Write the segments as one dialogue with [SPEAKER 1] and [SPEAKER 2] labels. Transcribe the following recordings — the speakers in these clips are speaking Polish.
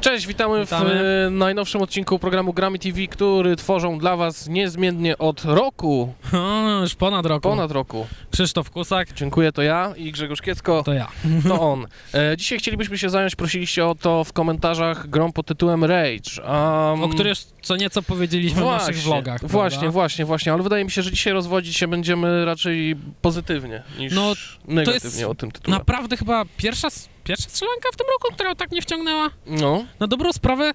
[SPEAKER 1] Cześć, witamy,
[SPEAKER 2] Witamy.
[SPEAKER 1] w e, najnowszym odcinku programu Gramy TV, który tworzą dla Was niezmiennie od roku,
[SPEAKER 2] O, już ponad roku.
[SPEAKER 1] ponad roku.
[SPEAKER 2] Krzysztof Kusak,
[SPEAKER 1] Dziękuję, to ja i Grzegorz Kiecko,
[SPEAKER 2] to ja.
[SPEAKER 1] to on. E, dzisiaj chcielibyśmy się zająć, prosiliście o to w komentarzach grą pod tytułem Rage. Um,
[SPEAKER 2] O której już co nieco powiedzieliśmy w naszych vlogach.
[SPEAKER 1] Właśnie,
[SPEAKER 2] prawda?
[SPEAKER 1] właśnie, właśnie, ale wydaje mi się, że dzisiaj rozwodzić się będziemy raczej pozytywnie niż
[SPEAKER 2] No,
[SPEAKER 1] negatywnie o tym tytule.
[SPEAKER 2] Naprawdę chyba pierwsza, pierwsza strzelanka w tym roku, która tak nie wciągnęła.
[SPEAKER 1] No,
[SPEAKER 2] Na dobrą sprawę,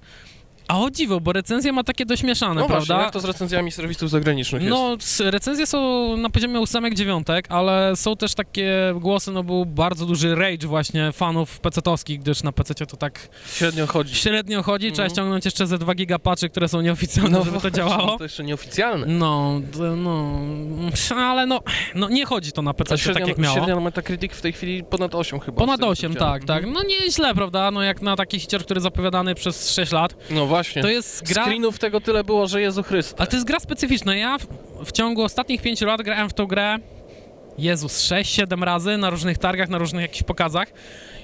[SPEAKER 2] a o dziwo, bo recenzje ma takie dość mieszane,
[SPEAKER 1] no właśnie,
[SPEAKER 2] prawda?
[SPEAKER 1] jak to z recenzjami serwisów zagranicznych jest?
[SPEAKER 2] No, recenzje są na poziomie ósemek, dziewiątek, ale są też takie głosy, no był bardzo duży rage właśnie fanów PC-towskich, gdyż na PC to tak
[SPEAKER 1] Średnio chodzi.
[SPEAKER 2] średnio chodzi, trzeba
[SPEAKER 1] Mhm.
[SPEAKER 2] ściągnąć jeszcze ze 2 gigapaczy, które są nieoficjalne, żeby to
[SPEAKER 1] właśnie,
[SPEAKER 2] działało.
[SPEAKER 1] To jeszcze nieoficjalne.
[SPEAKER 2] No, no, ale no, no nie chodzi to na PC
[SPEAKER 1] A średnia,
[SPEAKER 2] tak jak miało.
[SPEAKER 1] średnia Metacritic w tej chwili ponad 8 chyba.
[SPEAKER 2] Ponad
[SPEAKER 1] z tego, co
[SPEAKER 2] 8,
[SPEAKER 1] widziałem.
[SPEAKER 2] tak, tak. No nie źle, prawda? No jak na taki hicior, który zapowiadany przez 6 lat.
[SPEAKER 1] No właśnie.
[SPEAKER 2] To jest gra...
[SPEAKER 1] Screenów tego tyle było, że Jezu Chryste.
[SPEAKER 2] Ale to jest gra specyficzna. Ja w, w ciągu ostatnich 5 lat grałem w tą grę Jezus, 6-7 razy na różnych targach, na różnych jakichś pokazach.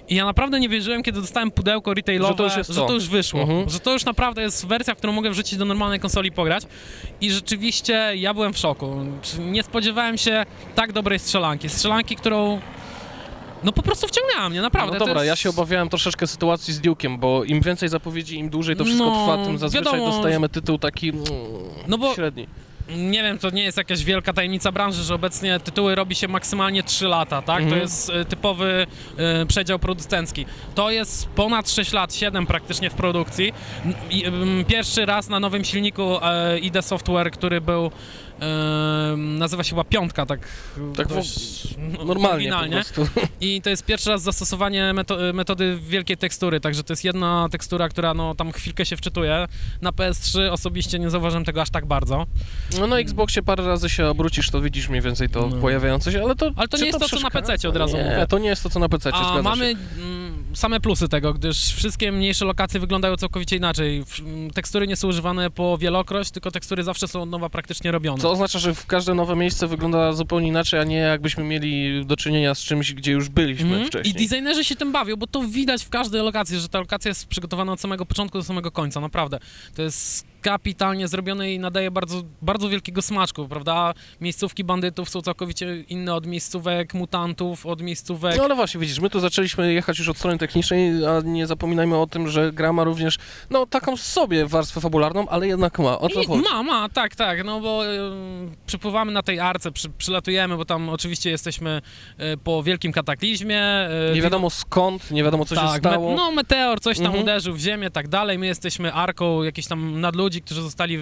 [SPEAKER 2] I ja naprawdę nie wierzyłem, kiedy dostałem pudełko retailowe,
[SPEAKER 1] Że to już jest to.
[SPEAKER 2] wyszło.
[SPEAKER 1] Mhm.
[SPEAKER 2] Że to już naprawdę jest wersja, w którą mogę wrzucić do normalnej konsoli i pograć. I rzeczywiście ja byłem w szoku. Nie spodziewałem się tak dobrej strzelanki. Strzelanki, którą no po prostu wciągnęła mnie, naprawdę.
[SPEAKER 1] No
[SPEAKER 2] To
[SPEAKER 1] dobra,
[SPEAKER 2] jest-
[SPEAKER 1] ja się obawiałem troszeczkę sytuacji z Duke'iem, bo im więcej zapowiedzi, im dłużej to wszystko
[SPEAKER 2] No,
[SPEAKER 1] trwa, tym zazwyczaj
[SPEAKER 2] wiadomo.
[SPEAKER 1] dostajemy tytuł taki mm,
[SPEAKER 2] No bo-
[SPEAKER 1] średni.
[SPEAKER 2] Nie wiem, to nie jest jakaś wielka tajemnica branży, że obecnie tytuły robi się maksymalnie 3 lata, tak?
[SPEAKER 1] Mhm.
[SPEAKER 2] To jest e, typowy e, przedział producencki. To jest ponad 6 lat, 7 praktycznie w produkcji. Pierwszy raz na nowym silniku e, ID Software, który był nazywa się chyba piątka, tak,
[SPEAKER 1] Tak
[SPEAKER 2] dość, no,
[SPEAKER 1] Normalnie
[SPEAKER 2] oryginalnie. I to jest pierwszy raz zastosowanie meto metody wielkiej tekstury, także to jest jedna tekstura, która no tam chwilkę się wczytuje. Na PS3 osobiście nie zauważyłem tego aż tak bardzo.
[SPEAKER 1] No na Xboxie parę razy się obrócisz, to widzisz mniej więcej to
[SPEAKER 2] No.
[SPEAKER 1] pojawiające się, ale to
[SPEAKER 2] Ale to nie jest to, co na? PC-cie od razu
[SPEAKER 1] Nie,
[SPEAKER 2] mówię.
[SPEAKER 1] to nie jest to, co na PC,
[SPEAKER 2] A mamy mm, same plusy tego, gdyż wszystkie mniejsze lokacje wyglądają całkowicie inaczej. Mm, Tekstury nie są używane po wielokroć, tylko tekstury zawsze są od nowa praktycznie robione.
[SPEAKER 1] Co oznacza, że w każde nowe miejsce wygląda zupełnie inaczej, a nie jakbyśmy mieli do czynienia z czymś, gdzie już byliśmy.
[SPEAKER 2] I
[SPEAKER 1] wcześniej.
[SPEAKER 2] designerzy się tym bawią, bo to widać w każdej lokacji, że ta lokacja jest przygotowana od samego początku do samego końca, naprawdę. To jest kapitalnie zrobione i nadaje bardzo, bardzo wielkiego smaczku, prawda? Miejscówki bandytów są całkowicie inne od miejscówek mutantów, od miejscówek...
[SPEAKER 1] No ale właśnie, widzisz, my tu zaczęliśmy jechać już od strony technicznej, a nie zapominajmy o tym, że gra ma również, no taką sobie warstwę fabularną, ale jednak ma. O
[SPEAKER 2] I
[SPEAKER 1] chodzi?
[SPEAKER 2] ma, ma, tak, tak, no bo y, przypływamy na tej arce, przy, przylatujemy, bo tam oczywiście jesteśmy y, po wielkim kataklizmie. y,
[SPEAKER 1] Nie wiadomo skąd, nie wiadomo co się
[SPEAKER 2] tak,
[SPEAKER 1] stało.
[SPEAKER 2] Me, no meteor coś tam
[SPEAKER 1] Mhm.
[SPEAKER 2] uderzył w ziemię, tak dalej. My jesteśmy arką jakichś tam nadludzi, którzy zostali y,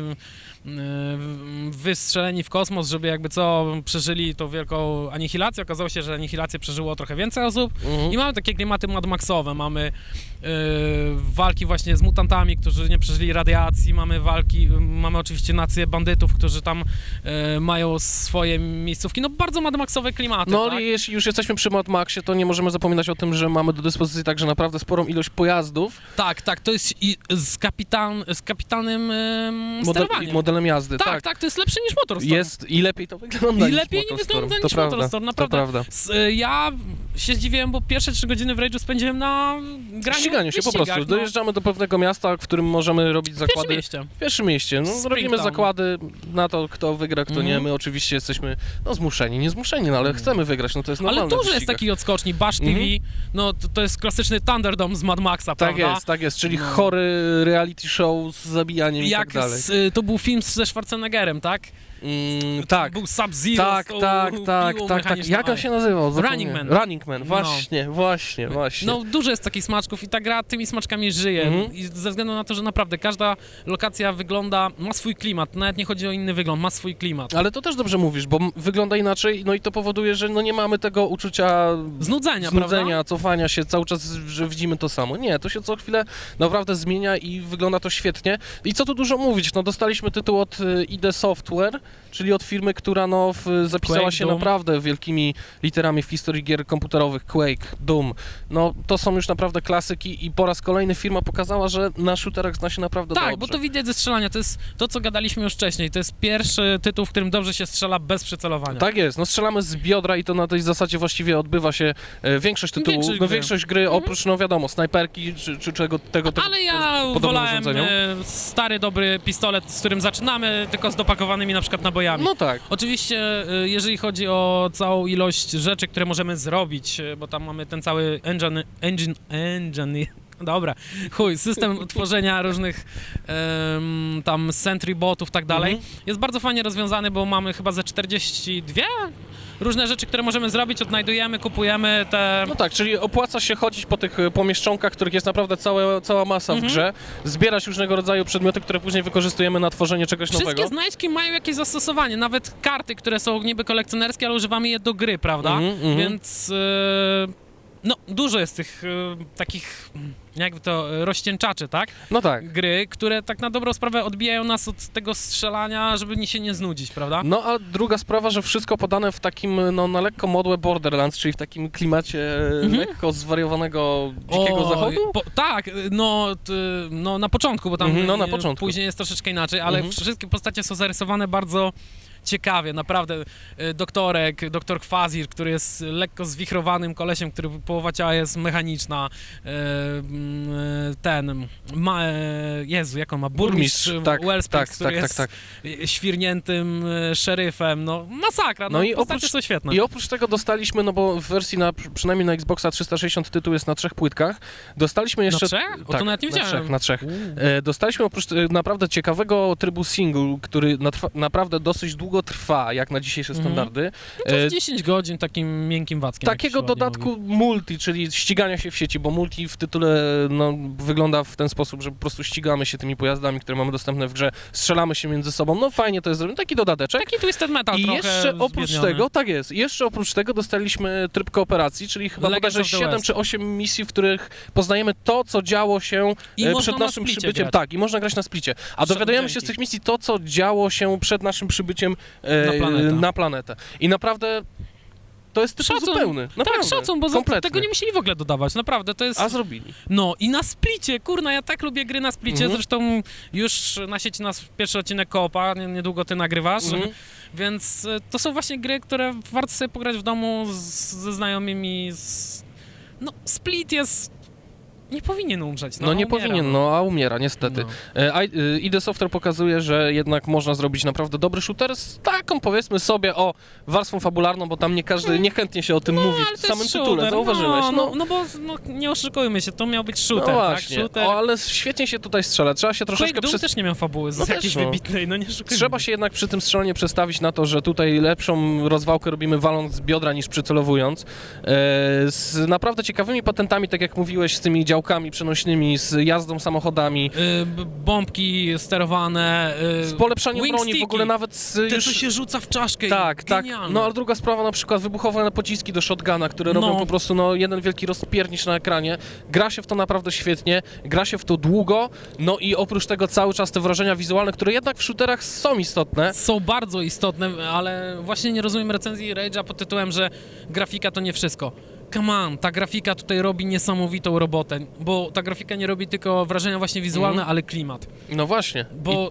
[SPEAKER 2] w- wystrzeleni w kosmos, żeby jakby co, przeżyli tą wielką anihilację. Okazało się, że anihilację przeżyło trochę więcej osób.
[SPEAKER 1] Mhm.
[SPEAKER 2] I mamy takie klimaty Mad Maxowe, mamy yy, walki właśnie z mutantami, którzy nie przeżyli radiacji, mamy walki, mamy oczywiście nację bandytów, którzy tam yy, mają swoje miejscówki, no bardzo Mad Maxowe klimaty,
[SPEAKER 1] No
[SPEAKER 2] tak?
[SPEAKER 1] ale jeśli już jesteśmy przy Mad Maxie, to nie możemy zapominać o tym, że mamy do dyspozycji także naprawdę sporą ilość pojazdów,
[SPEAKER 2] Tak, tak, to jest i z, kapital, z kapitalnym
[SPEAKER 1] model,
[SPEAKER 2] sterowaniem.
[SPEAKER 1] modelem jazdy.
[SPEAKER 2] tak,
[SPEAKER 1] tak.
[SPEAKER 2] tak, to jest lepsze niż Motorstorm.
[SPEAKER 1] Jest i lepiej to wygląda
[SPEAKER 2] I
[SPEAKER 1] niż
[SPEAKER 2] lepiej nie
[SPEAKER 1] Motorstorm.
[SPEAKER 2] wygląda
[SPEAKER 1] to
[SPEAKER 2] niż
[SPEAKER 1] prawda,
[SPEAKER 2] Motorstorm, naprawdę.
[SPEAKER 1] To prawda.
[SPEAKER 2] Y, Ja się zdziwiłem, bo pierwsze trzy godziny w Rage'u spędziłem na graniu
[SPEAKER 1] Ściganiu się po prostu.
[SPEAKER 2] no.
[SPEAKER 1] Dojeżdżamy do pewnego miasta, w którym możemy robić
[SPEAKER 2] W pierwszym
[SPEAKER 1] zakłady.
[SPEAKER 2] mieście.
[SPEAKER 1] W pierwszym mieście. No,
[SPEAKER 2] Springtown.
[SPEAKER 1] robimy zakłady na to, kto wygra, kto nie.
[SPEAKER 2] Mhm.
[SPEAKER 1] My oczywiście jesteśmy no, zmuszeni, nie zmuszeni, no, ale chcemy wygrać. No to jest normalne
[SPEAKER 2] Ale
[SPEAKER 1] w
[SPEAKER 2] dużo jest
[SPEAKER 1] wyścigach.
[SPEAKER 2] takich odscoczni. Bash TV,
[SPEAKER 1] Mhm.
[SPEAKER 2] no to, to jest klasyczny Thunderdome z Mad Maxa,
[SPEAKER 1] Tak
[SPEAKER 2] prawda?
[SPEAKER 1] jest, tak jest, czyli
[SPEAKER 2] No.
[SPEAKER 1] chory reality show z zabijaniem i
[SPEAKER 2] Jak
[SPEAKER 1] tak
[SPEAKER 2] z, y, to był film ze Schwarzeneggerem, tak?
[SPEAKER 1] Mm, tak.
[SPEAKER 2] Był Sub-Zero
[SPEAKER 1] Tak,
[SPEAKER 2] z tą
[SPEAKER 1] tak, tak,
[SPEAKER 2] piłą
[SPEAKER 1] tak, tak.
[SPEAKER 2] mechaniczną,
[SPEAKER 1] Jak on
[SPEAKER 2] ale-
[SPEAKER 1] się nazywał? Zapomniałem.
[SPEAKER 2] Running Man.
[SPEAKER 1] Running Man,
[SPEAKER 2] No.
[SPEAKER 1] właśnie, właśnie, właśnie.
[SPEAKER 2] No dużo jest takich smaczków i ta gra tymi smaczkami żyje.
[SPEAKER 1] Mhm.
[SPEAKER 2] I ze względu na to, że naprawdę każda lokacja wygląda, ma swój klimat. Nawet nie chodzi o inny wygląd, ma swój klimat.
[SPEAKER 1] Ale to też dobrze mówisz, bo m- wygląda inaczej, no i to powoduje, że no nie mamy tego uczucia
[SPEAKER 2] Znudzenia,
[SPEAKER 1] znudzenia,
[SPEAKER 2] prawda?
[SPEAKER 1] cofania się cały czas, że widzimy to samo. Nie, to się co chwilę naprawdę zmienia i wygląda to świetnie. I co tu dużo mówić, no dostaliśmy tytuł od y, ID Software, czyli od firmy, która no, w, zapisała
[SPEAKER 2] Quake,
[SPEAKER 1] się
[SPEAKER 2] Doom.
[SPEAKER 1] naprawdę wielkimi literami w historii gier komputerowych. Quake, Doom. No to są już naprawdę klasyki i po raz kolejny firma pokazała, że na shooterach zna się naprawdę
[SPEAKER 2] Tak,
[SPEAKER 1] dobrze.
[SPEAKER 2] bo to widać ze strzelania. To jest to, co gadaliśmy już wcześniej. To jest pierwszy tytuł, w którym dobrze się strzela bez przycelowania.
[SPEAKER 1] Tak jest, no strzelamy z biodra i to na tej zasadzie właściwie odbywa się e, większość tytułów,
[SPEAKER 2] Większość
[SPEAKER 1] no
[SPEAKER 2] gry.
[SPEAKER 1] większość gry, oprócz no wiadomo, snajperki czy, czy czego tego typu
[SPEAKER 2] Ale ja wolałem e, stary, dobry pistolet, z którym zaczynamy, tylko z dopakowanymi na przykład nabojami.
[SPEAKER 1] No tak,
[SPEAKER 2] Oczywiście, e, jeżeli chodzi o całą ilość rzeczy, które możemy zrobić, e, bo tam mamy ten cały engine, engine, engine dobra, chuj, system tworzenia różnych em, tam sentry botów, tak dalej,
[SPEAKER 1] Mhm.
[SPEAKER 2] jest bardzo fajnie rozwiązany, bo mamy chyba ze 42 różne rzeczy, które możemy zrobić, odnajdujemy, kupujemy te...
[SPEAKER 1] no tak, czyli opłaca się chodzić po tych e, pomieszczonkach, których jest naprawdę całe, cała masa
[SPEAKER 2] Mhm.
[SPEAKER 1] w grze, zbierać różnego rodzaju przedmioty, które później wykorzystujemy na tworzenie czegoś
[SPEAKER 2] Wszystkie
[SPEAKER 1] nowego.
[SPEAKER 2] znajdźki mają jakieś zastosowanie, nawet karty, które są niby kolekcjonerskie, ale używamy je do gry, prawda?
[SPEAKER 1] Mhm, mhm.
[SPEAKER 2] Więc e, no, dużo jest tych e, takich, mm, jakby to, e, rozcieńczaczy, tak?
[SPEAKER 1] No tak.
[SPEAKER 2] Gry, które tak na dobrą sprawę odbijają nas od tego strzelania, żeby nie się nie znudzić, prawda?
[SPEAKER 1] No a druga sprawa, że wszystko podane w takim, no na lekko modłę Borderlands, czyli w takim klimacie e,
[SPEAKER 2] Mhm.
[SPEAKER 1] lekko zwariowanego dzikiego
[SPEAKER 2] Oj,
[SPEAKER 1] zachodu.
[SPEAKER 2] Po, tak, no, t, no na początku, bo tam
[SPEAKER 1] Mhm, no, na początku.
[SPEAKER 2] później jest troszeczkę inaczej, ale
[SPEAKER 1] Mhm.
[SPEAKER 2] wszystkie postacie są zarysowane bardzo ciekawie, naprawdę. E, Doktorek, doktor Kwazir, który jest lekko zwichrowanym kolesiem, który połowa ciała jest mechaniczna. E, e, Ten, ma, Jezu, jak on ma? Burmistrz,
[SPEAKER 1] tak,
[SPEAKER 2] Wellspring,
[SPEAKER 1] tak,
[SPEAKER 2] który
[SPEAKER 1] tak,
[SPEAKER 2] jest
[SPEAKER 1] tak, tak.
[SPEAKER 2] świrniętym szeryfem, no masakra, no,
[SPEAKER 1] No i oprócz-
[SPEAKER 2] są świetne.
[SPEAKER 1] I oprócz tego dostaliśmy, no bo w wersji na, przynajmniej na Xboxa 360 tytuł jest na trzech płytkach, dostaliśmy jeszcze...
[SPEAKER 2] na trzech? O,
[SPEAKER 1] tak,
[SPEAKER 2] to nawet nie
[SPEAKER 1] na trzech, na trzech. Dostaliśmy oprócz naprawdę ciekawego trybu single, który natrwa, naprawdę dosyć długo trwa, jak na dzisiejsze
[SPEAKER 2] Mhm.
[SPEAKER 1] standardy.
[SPEAKER 2] No to
[SPEAKER 1] E,
[SPEAKER 2] jest 10 godzin takim miękkim wackiem.
[SPEAKER 1] Takiego dodatku multi, czyli ścigania się w sieci, bo multi w tytule no, wygląda w ten sposób, że po prostu ścigamy się tymi pojazdami, które mamy dostępne w grze, strzelamy się między sobą, no fajnie to jest zrobione, taki dodateczek.
[SPEAKER 2] Taki Twisted Metal
[SPEAKER 1] I jeszcze oprócz
[SPEAKER 2] zbiedniony.
[SPEAKER 1] tego, tak jest, jeszcze oprócz tego dostaliśmy tryb kooperacji, czyli chyba bodajże
[SPEAKER 2] of the
[SPEAKER 1] 7
[SPEAKER 2] West.
[SPEAKER 1] czy 8 misji, w których poznajemy to, co działo się
[SPEAKER 2] I
[SPEAKER 1] e, przed
[SPEAKER 2] na
[SPEAKER 1] naszym
[SPEAKER 2] splicie
[SPEAKER 1] przybyciem.
[SPEAKER 2] grać.
[SPEAKER 1] Tak, i można grać na splicie. A dowiadujemy się z tych misji to, co działo się przed naszym przybyciem e,
[SPEAKER 2] Na planetę.
[SPEAKER 1] na planetę. I naprawdę to jest tytuł
[SPEAKER 2] Szacun.
[SPEAKER 1] zupełny. Naprawdę.
[SPEAKER 2] Tak, szacun, bo tego nie musieli w ogóle dodawać, naprawdę, to jest...
[SPEAKER 1] A zrobili.
[SPEAKER 2] No i na splicie, kurna, ja tak lubię gry na splicie,
[SPEAKER 1] Mhm.
[SPEAKER 2] zresztą już na sieci nas pierwszy odcinek Koopa, nie- niedługo ty nagrywasz,
[SPEAKER 1] Mhm.
[SPEAKER 2] więc e, to są właśnie gry, które warto sobie pograć w domu z, ze znajomymi, z... no split jest... nie powinien umrzeć, no,
[SPEAKER 1] No, nie
[SPEAKER 2] umiera,
[SPEAKER 1] powinien, no a umiera niestety.
[SPEAKER 2] No.
[SPEAKER 1] E, y, ID Software pokazuje, że jednak można zrobić naprawdę dobry shooter z taką powiedzmy sobie o warstwą fabularną, bo tam nie każdy niechętnie się o tym mówi
[SPEAKER 2] No, ale
[SPEAKER 1] w samym
[SPEAKER 2] jest
[SPEAKER 1] tytule,
[SPEAKER 2] shooter.
[SPEAKER 1] zauważyłeś.
[SPEAKER 2] No, no, no bo no, nie oszukujmy się, to miał być shooter,
[SPEAKER 1] no
[SPEAKER 2] tak?
[SPEAKER 1] właśnie,
[SPEAKER 2] Shooter.
[SPEAKER 1] o, ale świetnie się tutaj strzela. Trzeba się troszeczkę
[SPEAKER 2] Quake
[SPEAKER 1] przez...
[SPEAKER 2] też nie miał fabuły z
[SPEAKER 1] No
[SPEAKER 2] jakiejś
[SPEAKER 1] no.
[SPEAKER 2] wybitnej, no nie oszukujmy.
[SPEAKER 1] Trzeba się jednak przy tym strzelaniu przestawić na to, że tutaj lepszą rozwałkę robimy waląc z biodra niż przycelowując. E, z naprawdę ciekawymi patentami, tak jak mówiłeś, z tymi działkami przenośnymi, z jazdą samochodami,
[SPEAKER 2] Y, b- bombki sterowane, y,
[SPEAKER 1] z polepszaniem broni, w ogóle nawet z
[SPEAKER 2] te,
[SPEAKER 1] już...
[SPEAKER 2] co się rzuca w czaszkę.
[SPEAKER 1] Tak, tak.
[SPEAKER 2] Genialne.
[SPEAKER 1] No ale druga sprawa, na przykład wybuchowe pociski do shotguna, które
[SPEAKER 2] No.
[SPEAKER 1] robią po prostu no, jeden wielki rozpiernicz na ekranie. Gra się w to naprawdę świetnie, gra się w to długo, no i oprócz tego cały czas te wrażenia wizualne, które jednak w shooterach są istotne.
[SPEAKER 2] Są bardzo istotne, ale właśnie nie rozumiem recenzji Rage'a pod tytułem, że grafika to nie wszystko. Come on, ta grafika tutaj robi niesamowitą robotę, bo ta grafika nie robi tylko wrażenia właśnie wizualne,
[SPEAKER 1] Mhm.
[SPEAKER 2] ale klimat.
[SPEAKER 1] No właśnie.
[SPEAKER 2] Bo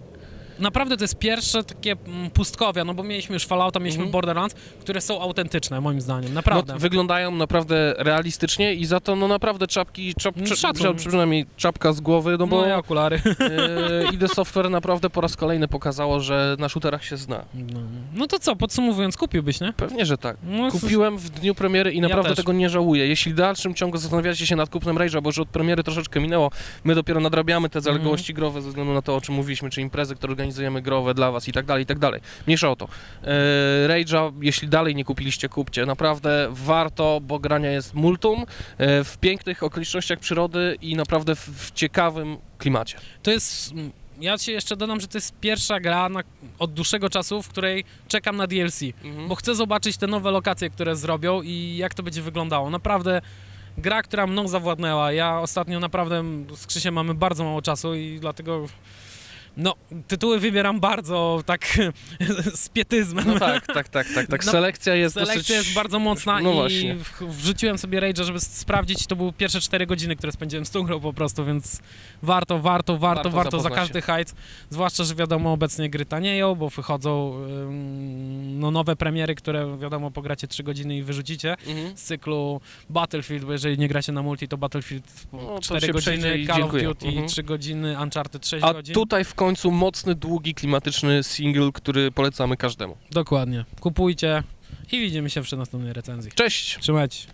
[SPEAKER 2] naprawdę to jest pierwsze takie mm, pustkowia, no bo mieliśmy już Fallouta, mieliśmy
[SPEAKER 1] Mhm.
[SPEAKER 2] Borderlands, które są autentyczne moim zdaniem,
[SPEAKER 1] No,
[SPEAKER 2] naprawdę.
[SPEAKER 1] wyglądają naprawdę realistycznie i za to no naprawdę czapki, czap,
[SPEAKER 2] No,
[SPEAKER 1] czap,
[SPEAKER 2] szacun.
[SPEAKER 1] przynajmniej czapka z głowy, no
[SPEAKER 2] no
[SPEAKER 1] bo
[SPEAKER 2] moje okulary.
[SPEAKER 1] e, ID Software naprawdę po raz kolejny pokazało, że na shooterach się zna.
[SPEAKER 2] No. no to co, podsumowując, kupiłbyś, nie?
[SPEAKER 1] Pewnie, że tak.
[SPEAKER 2] No,
[SPEAKER 1] Kupiłem w dniu premiery i naprawdę
[SPEAKER 2] też.
[SPEAKER 1] tego nie żałuję. Jeśli w dalszym ciągu zastanawiacie się nad kupnem Rage'a, bo już od premiery troszeczkę minęło, my dopiero nadrabiamy te zaległości growe ze względu na to, o czym mówiliśmy, czy imprezy, które organizujemy growe dla was i tak dalej, i tak dalej. Mniejsza o to. E, Rage'a, jeśli dalej nie kupiliście, kupcie. Naprawdę warto, bo grania jest multum, e, w pięknych okolicznościach przyrody i naprawdę w, ciekawym klimacie.
[SPEAKER 2] To jest. Ja ci jeszcze dodam, że to jest pierwsza gra na, od dłuższego czasu, w której czekam na DLC, bo chcę zobaczyć te nowe lokacje, które zrobią i jak to będzie wyglądało. Naprawdę gra, która mną zawładnęła. Ja ostatnio naprawdę z Krzysiem mamy bardzo mało czasu i dlatego No, tytuły wybieram bardzo tak z pietyzmem.
[SPEAKER 1] No tak, tak, tak, tak, tak.
[SPEAKER 2] No,
[SPEAKER 1] Selekcja jest
[SPEAKER 2] Selekcja
[SPEAKER 1] dosyć...
[SPEAKER 2] jest bardzo mocna
[SPEAKER 1] No
[SPEAKER 2] i
[SPEAKER 1] właśnie.
[SPEAKER 2] wrzuciłem sobie Rage'a, żeby sprawdzić, to były pierwsze 4 godziny, które spędziłem z tą grą po prostu, więc warto, warto, warto,
[SPEAKER 1] Warto
[SPEAKER 2] warto, za każdy hajc, zwłaszcza, że wiadomo, obecnie gry tanieją, bo wychodzą ym, no, nowe premiery, które wiadomo, pogracie 3 godziny i wyrzucicie
[SPEAKER 1] Mhm.
[SPEAKER 2] z cyklu Battlefield, bo jeżeli nie gracie na multi, to Battlefield
[SPEAKER 1] No, to
[SPEAKER 2] 4
[SPEAKER 1] się przejdzie
[SPEAKER 2] godziny, Call of Duty
[SPEAKER 1] Mhm.
[SPEAKER 2] 3 godziny, Uncharted 6
[SPEAKER 1] A
[SPEAKER 2] godzin.
[SPEAKER 1] tutaj w końcu mocny, długi, klimatyczny single, który polecamy każdemu.
[SPEAKER 2] Dokładnie. Kupujcie i widzimy się przy następnej recenzji.
[SPEAKER 1] Cześć!
[SPEAKER 2] Trzymajcie.